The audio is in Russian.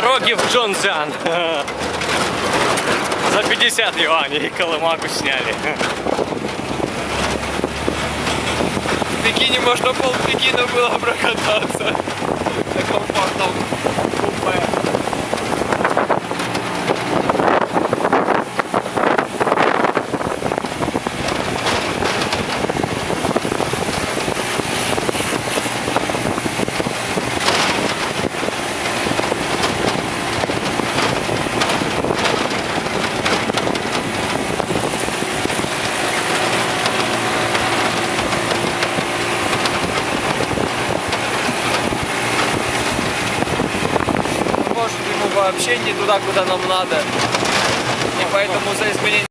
дороги в Джонсиан. За 50 юаней Колымаку сняли. В Пекине можно пол Пекина было прокататься. Вообще не туда, куда нам надо. И поэтому за изменение